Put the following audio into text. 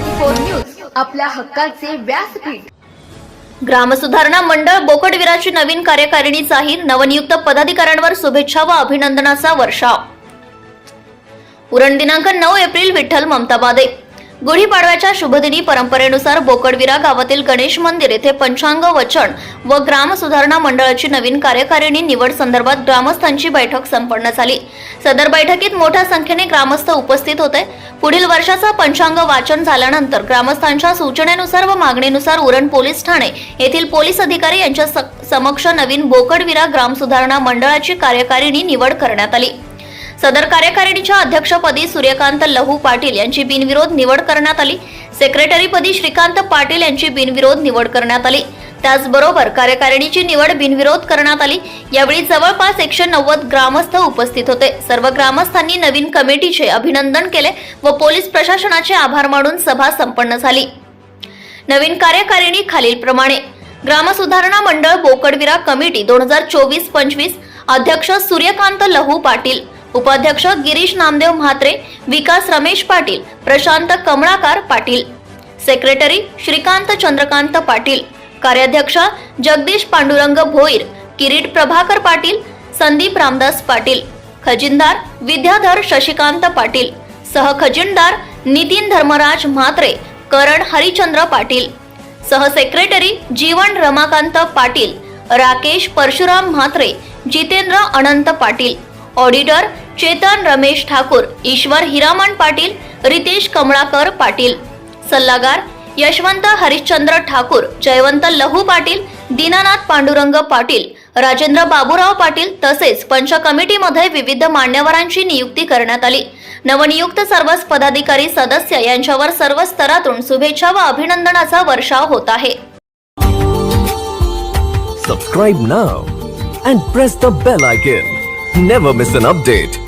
Four news आपल्या हक्काचे व्यासपीठ. ग्रामसुधारणा मंडळ बोकडविराची नवीन कार्यकारिणी जाहीर नवनियुक्त पदाधिकाऱ्यांवर शुभेच्छा व अभिनंदनाचा वर्षाव. उरण दिनांक नऊ एप्रिल विठ्ठल ममताबादे गुढीपाडव्याच्या शुभदिनी परंपरेनुसार बोकडविरा गावातील गणेश मंदिर येथे पंचांग वचन व ग्राम सुधारणा मंडळाची नवीन कार्यकारिणी निवड संदर्भात ग्रामस्थांची बैठक संपन्न झाली. सदर बैठकीत मोठ्या संख्येने ग्रामस्थ उपस्थित होते. पुढील वर्षाचा पंचांग वाचन झाल्यानंतर ग्रामस्थांच्या सूचनेनुसार व मागणीनुसार उरण पोलीस ठाणे येथील पोलीस अधिकारी यांच्या स- समक्ष नवीन बोकडविरा ग्राम सुधारणा मंडळाची कार्यकारिणी निवड करण्यात आली. सदर कार्यकारिणीच्या अध्यक्षपदी सूर्यकांत लहू पाटील यांची बिनविरोध निवड करण्यात आली. सेक्रेटरीपदी श्रीकांत पाटील यांची बिनविरोध निवड करण्यात आली. त्याचबरोबर कार्यकारिणीची निवड बिनविरोध करण्यात आली. यावेळी जवळपास एकशे नव्वद ग्रामस्थ उपस्थित होते. सर्व ग्रामस्थांनी नवीन कमिटीचे अभिनंदन केले व पोलीस प्रशासनाचे आभार मानून सभा संपन्न झाली. नवीन कार्यकारिणी खालीलप्रमाणे ग्रामसुधारणा मंडळ बोकडविरा कमिटी दोन हजार चोवीस पंचवीस. अध्यक्ष सूर्यकांत लहू पाटील. उपाध्यक्ष गिरीश नामदेव म्हात्रे विकास रमेश पाटील प्रशांत कमळाकार पाटील. सेक्रेटरी श्रीकांत चंद्रकांत पाटील. कार्याध्यक्ष जगदीश पांडुरंग भोईर किरीट प्रभाकर पाटील संदीप रामदास पाटील. खजिनदार विद्याधर शशिकांत पाटील. सहखजिनदार नितीन धर्मराज म्हात्रे करण हरिचंद्र पाटील. सहसेक्रेटरी जीवन रमाकांत पाटील. राकेश परशुराम म्हात्रे जितेंद्र अनंत पाटील. ऑडिटर चेतन रमेश ठाकूर ईश्वर हिरामण पाटील रितेश कमळाकर पाटील. सल्लागार यशवंत हरिश्चंद्र ठाकूर जयवंत लहू पाटील दीनानाथ पांडुरंग पाटील राजेंद्र बाबूराव पाटील तसेच पंच कमिटीमध्ये विविध मान्यवरांची नियुक्ती करण्यात आली. नवनियुक्त सर्वच पदाधिकारी सदस्य यांच्यावर सर्व स्तरातून शुभेच्छा व अभिनंदनाचा वर्षाव होत आहे. Subscribe now and press the bell icon never miss an update